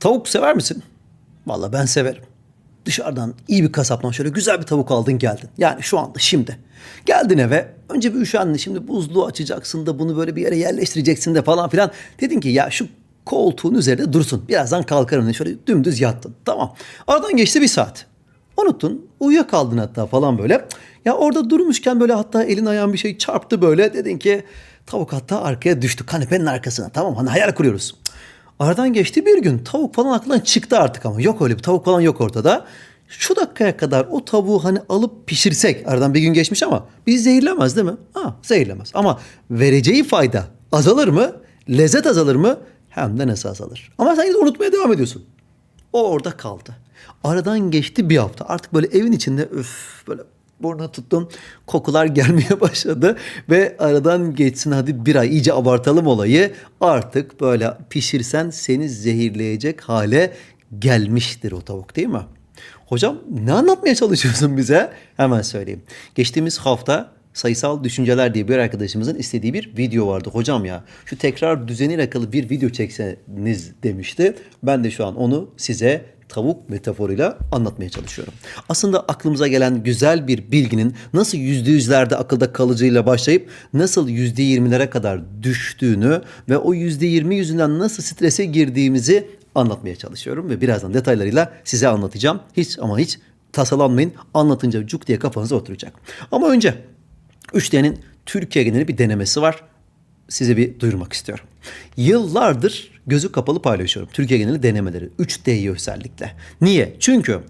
Tavuk sever misin? Vallahi ben severim. Dışarıdan iyi bir kasaptan şöyle güzel bir tavuk aldın geldin. Yani şu anda şimdi. Geldin eve önce bir üşendin şimdi buzluğu açacaksın da bunu böyle bir yere yerleştireceksin de falan filan. Dedin ki ya şu koltuğun üzerinde dursun. Birazdan kalkarım diye şöyle dümdüz yattın. Tamam. Aradan geçti bir saat. Unuttun. Uyuyakaldın hatta falan böyle. Ya orada durmuşken böyle hatta elin ayağın bir şey çarptı böyle. Dedin ki tavuk hatta arkaya düştü kanepenin arkasına. Tamam hani hayal kuruyoruz. Aradan geçti bir gün. Tavuk falan aklından çıktı artık ama. Yok öyle bir tavuk falan yok ortada. Şu dakikaya kadar o tavuğu hani alıp pişirsek aradan bir gün geçmiş ama bizi zehirlemez değil mi? Ha, zehirlemez. Ama vereceği fayda azalır mı? Lezzet azalır mı? Hem de nasıl azalır? Ama sen unutmaya devam ediyorsun. O orada kaldı. Aradan geçti bir hafta. Artık böyle evin içinde öf böyle burnuna tuttum. Kokular gelmeye başladı. Ve aradan geçsin hadi bir ay iyice abartalım olayı. Artık böyle pişirsen seni zehirleyecek hale gelmiştir o tavuk değil mi? Hocam ne anlatmaya çalışıyorsun bize? Hemen söyleyeyim. Geçtiğimiz hafta sayısal düşünceler diye bir arkadaşımızın istediği bir video vardı. Hocam ya şu tekrar düzeniyle alakalı bir video çekseniz demişti. Ben de şu an onu size tavuk metaforuyla anlatmaya çalışıyorum. Aslında aklımıza gelen güzel bir bilginin nasıl yüzde yüzlerde akılda kalıcıyla başlayıp nasıl yüzde yirmilere kadar düştüğünü ve o yüzde yirmi yüzünden nasıl strese girdiğimizi anlatmaya çalışıyorum ve birazdan detaylarıyla size anlatacağım. Hiç ama hiç tasalanmayın. Anlatınca cuk diye kafanıza oturacak. Ama önce 3D'nin Türkiye geneli bir denemesi var. Size bir duyurmak istiyorum. Yıllardır gözü kapalı paylaşıyorum. Türkiye geneli denemeleri. 3D'yi özellikle. Niye? Çünkü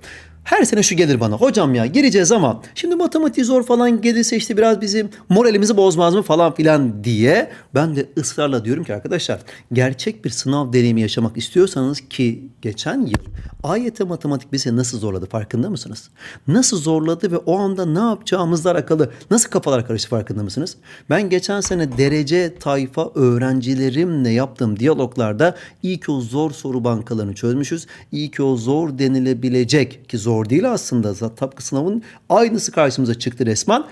her sene şu gelir bana. Hocam ya gireceğiz ama şimdi matematik zor falan gelirse işte biraz bizim moralimizi bozmaz mı falan filan diye ben de ısrarla diyorum ki arkadaşlar gerçek bir sınav deneyimi yaşamak istiyorsanız ki geçen yıl AYT matematik bizi nasıl zorladı farkında mısınız? Nasıl zorladı ve o anda ne yapacağımızla alakalı nasıl kafalar karıştı farkında mısınız? Ben geçen sene derece tayfa öğrencilerimle yaptığım diyaloglarda iyi ki o zor soru bankalarını çözmüşüz. İyi ki o zor denilebilecek ki zor değil aslında. Tabkı sınavın aynısı karşımıza çıktı resmen.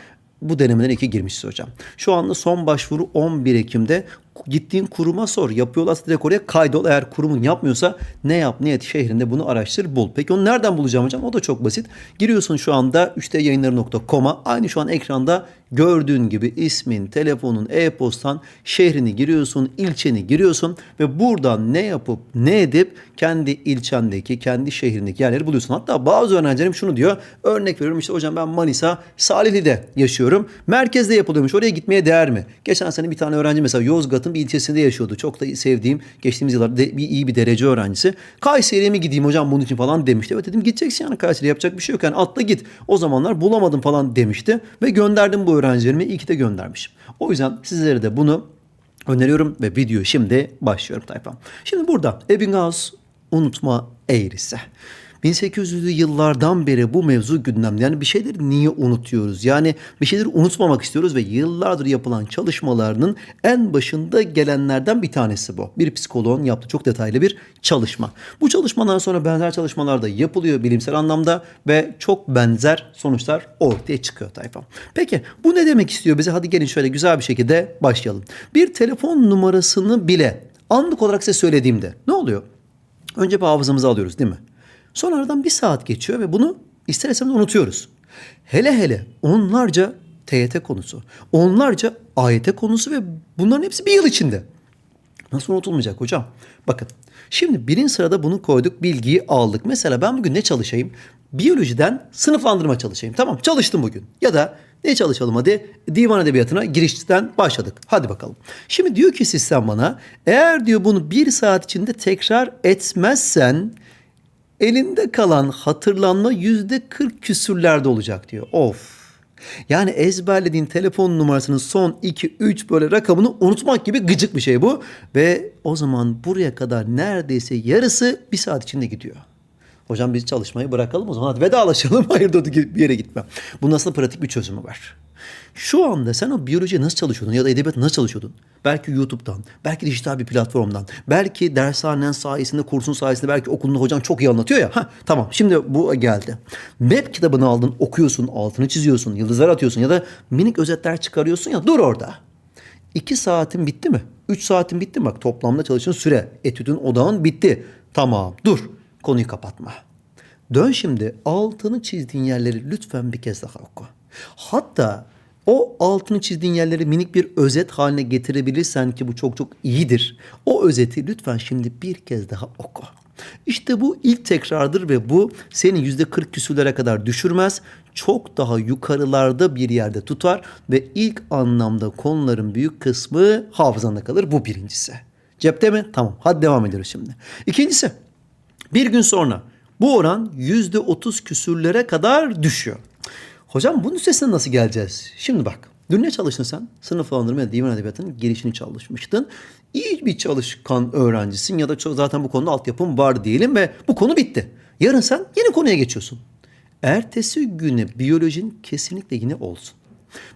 Bu denemeden iki girmişiz hocam. Şu anda son başvuru 11 Ekim'de. Gittiğin kuruma sor. Yapıyorlarsa direkt oraya kaydol. Eğer kurumun yapmıyorsa ne yap ne et şehrinde bunu araştır bul. Peki onu nereden bulacağım hocam? O da çok basit. Giriyorsun şu anda 3dyayınları.com'a. Aynı şu an ekranda gördüğün gibi ismin, telefonun, e-postan, şehrini giriyorsun, ilçeni giriyorsun ve buradan ne yapıp ne edip kendi ilçendeki, kendi şehrindeki yerleri buluyorsun. Hatta bazı öğrencilerim şunu diyor. Örnek veriyorum işte hocam ben Manisa, Salihli'de yaşıyorum. Merkezde yapılıyormuş. Oraya gitmeye değer mi? Geçen sene bir tane öğrenci mesela Yozgat'ın bir ilçesinde yaşıyordu. Çok da sevdiğim, geçtiğimiz yıllarda bir, iyi bir derece öğrencisi. Kayseri'ye mi gideyim hocam bunun için falan demişti. Evet dedim gideceksin yani Kayseri'ye yapacak bir şey yok. Yani atla git. O zamanlar bulamadım falan demişti. Ve gönderdim bu öğrencilerimi. İyi ki de göndermişim. O yüzden sizlere de bunu öneriyorum ve video şimdi başlıyorum tayfam. Şimdi burada Ebbinghaus unutma eğrisi. 1800'lü yıllardan beri bu mevzu gündemde. Yani bir şeyleri niye unutuyoruz? Yani bir şeyleri unutmamak istiyoruz ve yıllardır yapılan çalışmalarının en başında gelenlerden bir tanesi bu. Bir psikoloğun yaptığı çok detaylı bir çalışma. Bu çalışmadan sonra benzer çalışmalar da yapılıyor bilimsel anlamda ve çok benzer sonuçlar ortaya çıkıyor tayfam. Peki bu ne demek istiyor bize? Hadi gelin şöyle güzel bir şekilde başlayalım. Bir telefon numarasını bile anlık olarak size söylediğimde ne oluyor? Önce bir hafızamıza alıyoruz değil mi? Sonra aradan bir saat geçiyor ve bunu ister istemez unutuyoruz. Hele hele onlarca TYT konusu, onlarca AYT konusu ve bunların hepsi bir yıl içinde. Nasıl unutulmayacak hocam? Bakın şimdi birinci sırada bunu koyduk bilgiyi aldık. Mesela ben bugün ne çalışayım? Biyolojiden sınıflandırma çalışayım. Tamam çalıştım bugün. Ya da ne çalışalım hadi? Divan edebiyatına girişten başladık. Hadi bakalım. Şimdi diyor ki sistem bana eğer diyor bunu bir saat içinde tekrar etmezsen elinde kalan hatırlanma yüzde 40 küsürlerde olacak diyor. Of. Yani ezberlediğin telefon numarasının son 2 3 böyle rakamını unutmak gibi gıcık bir şey bu ve o zaman buraya kadar neredeyse yarısı bir saat içinde gidiyor. Hocam biz çalışmayı bırakalım o zaman hadi vedalaşalım. Hayır dur bir yere gitmem. Bunun aslında pratik bir çözümü var. Şu anda sen o biyolojiye nasıl çalışıyordun ya da edebiyat nasıl çalışıyordun? Belki YouTube'dan, belki dijital bir platformdan, belki dershanen sayesinde, kursun sayesinde, belki okulunda hocan çok iyi anlatıyor ya. Ha, tamam şimdi bu geldi. Web kitabını aldın, okuyorsun, altını çiziyorsun, yıldızlar atıyorsun ya da minik özetler çıkarıyorsun ya dur orada. İki saatin bitti mi? Üç saatin bitti mi? Bak toplamda çalıştığın süre, etüdün odağın bitti. Tamam dur konuyu kapatma. Dön şimdi altını çizdiğin yerleri lütfen bir kez daha oku. Hatta o altını çizdiğin yerleri minik bir özet haline getirebilirsen ki bu çok çok iyidir. O özeti lütfen şimdi bir kez daha oku. İşte bu ilk tekrardır ve bu seni yüzde 40 küsürlere kadar düşürmez. Çok daha yukarılarda bir yerde tutar ve ilk anlamda konuların büyük kısmı hafızanda kalır. Bu birincisi. Cepte mi? Tamam. Hadi devam ediyoruz şimdi. İkincisi. Bir gün sonra bu oran yüzde otuz küsürlere kadar düşüyor. Hocam bunun üstesinden nasıl geleceğiz? Şimdi bak. Dün ne çalıştın sen? Sınıflandırma ya divan edebiyatının gelişini çalışmıştın. İyi bir çalışkan öğrencisin ya da zaten bu konuda altyapın var diyelim ve bu konu bitti. Yarın sen yeni konuya geçiyorsun. Ertesi güne biyolojin kesinlikle yine olsun.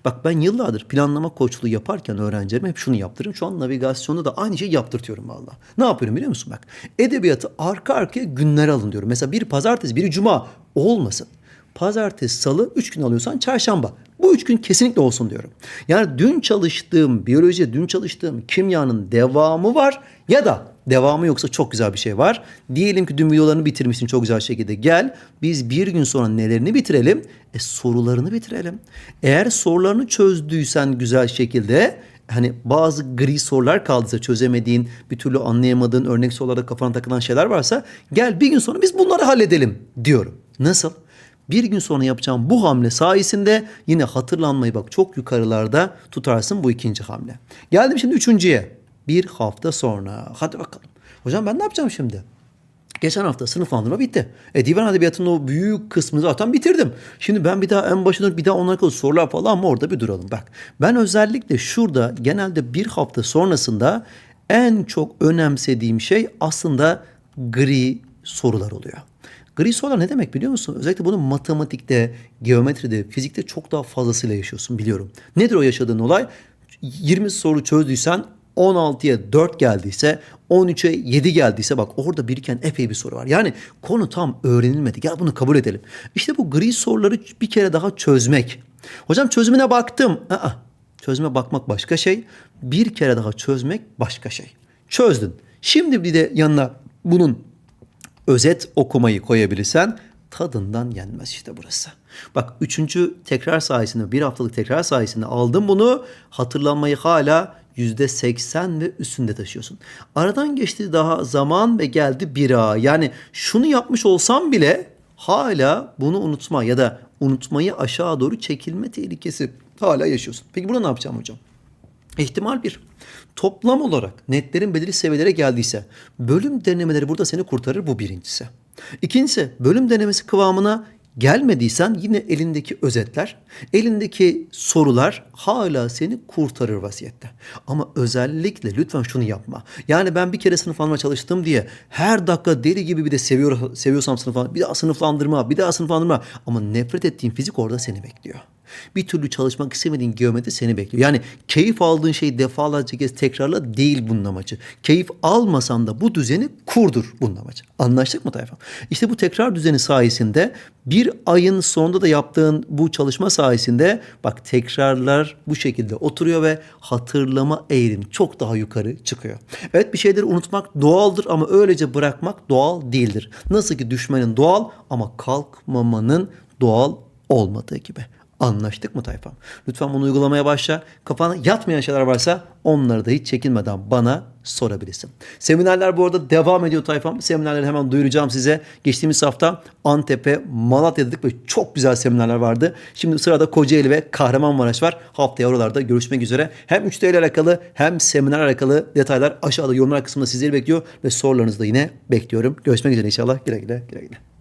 Bak ben yıllardır planlama koçluğu yaparken öğrencilerime hep şunu yaptırırım. Şu an navigasyonda da aynı şeyi yaptırtıyorum valla. Ne yapıyorum biliyor musun bak? Edebiyatı arka arkaya günler alın diyorum. Mesela bir pazartesi, bir cuma olmasın. Pazartesi, salı, üç gün alıyorsan çarşamba. Bu üç gün kesinlikle olsun diyorum. Yani dün çalıştığım biyoloji, dün çalıştığım kimyanın devamı var ya da devamı yoksa çok güzel bir şey var. Diyelim ki dün videolarını bitirmişsin çok güzel şekilde. Gel biz bir gün sonra nelerini bitirelim? E sorularını bitirelim. Eğer sorularını çözdüysen güzel şekilde hani bazı gri sorular kaldıysa çözemediğin, bir türlü anlayamadığın örnek sorularda kafana takılan şeyler varsa gel bir gün sonra biz bunları halledelim diyorum. Nasıl? Bir gün sonra yapacağım bu hamle sayesinde yine hatırlanmayı bak çok yukarılarda tutarsın bu ikinci hamle. Geldim şimdi üçüncüye. Bir hafta sonra. Hadi bakalım. Hocam ben ne yapacağım şimdi? Geçen hafta sınıflandırma bitti. E, divan edebiyatının o büyük kısmını zaten bitirdim. Şimdi ben bir daha en başına bir daha onlara kadar sorular falan mı orada bir duralım. Bak ben özellikle şurada genelde bir hafta sonrasında en çok önemsediğim şey aslında gri sorular oluyor. Gri sorular ne demek biliyor musun? Özellikle bunu matematikte, geometride, fizikte çok daha fazlasıyla yaşıyorsun biliyorum. Nedir o yaşadığın olay? 20 soru çözdüysen 16'ya 4 geldiyse 13'e 7 geldiyse bak orada biriken epey bir soru var. Yani konu tam öğrenilmedi. Gel bunu kabul edelim. İşte bu gri soruları bir kere daha çözmek. Hocam çözümüne baktım. Aa, çözüme bakmak başka şey. Bir kere daha çözmek başka şey. Çözdün. Şimdi bir de yanına bunun özet okumayı koyabilirsen tadından yenmez işte burası. Bak üçüncü tekrar sayesinde bir haftalık tekrar sayesinde aldım bunu hatırlanmayı hala yüzde seksen ve üstünde taşıyorsun. Aradan geçti daha zaman ve geldi bir ay. Yani şunu yapmış olsam bile hala bunu unutma ya da unutmayı aşağı doğru çekilme tehlikesi hala yaşıyorsun. Peki burada ne yapacağım hocam? İhtimal bir. Toplam olarak netlerin belirli seviyelere geldiyse bölüm denemeleri burada seni kurtarır bu birincisi. İkincisi bölüm denemesi kıvamına gelmediysen yine elindeki özetler, elindeki sorular hala seni kurtarır vaziyette. Ama özellikle lütfen şunu yapma. Yani ben bir kere sınıflandırma çalıştım diye her dakika deli gibi bir de seviyor, seviyorsam sınıflandırma, bir daha sınıflandırma, bir daha sınıflandırma. Ama nefret ettiğin fizik orada seni bekliyor. Bir türlü çalışmak istemediğin geometri seni bekliyor. Yani keyif aldığın şeyi defalarca kez tekrarla değil bunun amacı. Keyif almasan da bu düzeni kurdur bunun amacı. Anlaştık mı tayfa? İşte bu tekrar düzeni sayesinde bir ayın sonunda da yaptığın bu çalışma sayesinde bak tekrarlar bu şekilde oturuyor ve hatırlama eğilimi çok daha yukarı çıkıyor. Evet bir şeyleri unutmak doğaldır ama öylece bırakmak doğal değildir. Nasıl ki düşmenin doğal ama kalkmamanın doğal olmadığı gibi. Anlaştık mı tayfam? Lütfen bunu uygulamaya başla. Kafana yatmayan şeyler varsa onları da hiç çekinmeden bana sorabilirsin. Seminerler bu arada devam ediyor tayfam. Seminerleri hemen duyuracağım size. Geçtiğimiz hafta Antep'e, Malatya'da ve çok güzel seminerler vardı. Şimdi sırada Kocaeli ve Kahramanmaraş var. Haftaya oralarda görüşmek üzere. Hem 3D ile alakalı hem seminer alakalı detaylar aşağıda yorumlar kısmında sizleri bekliyor ve sorularınızı da yine bekliyorum. Görüşmek üzere inşallah. Güle güle güle güle.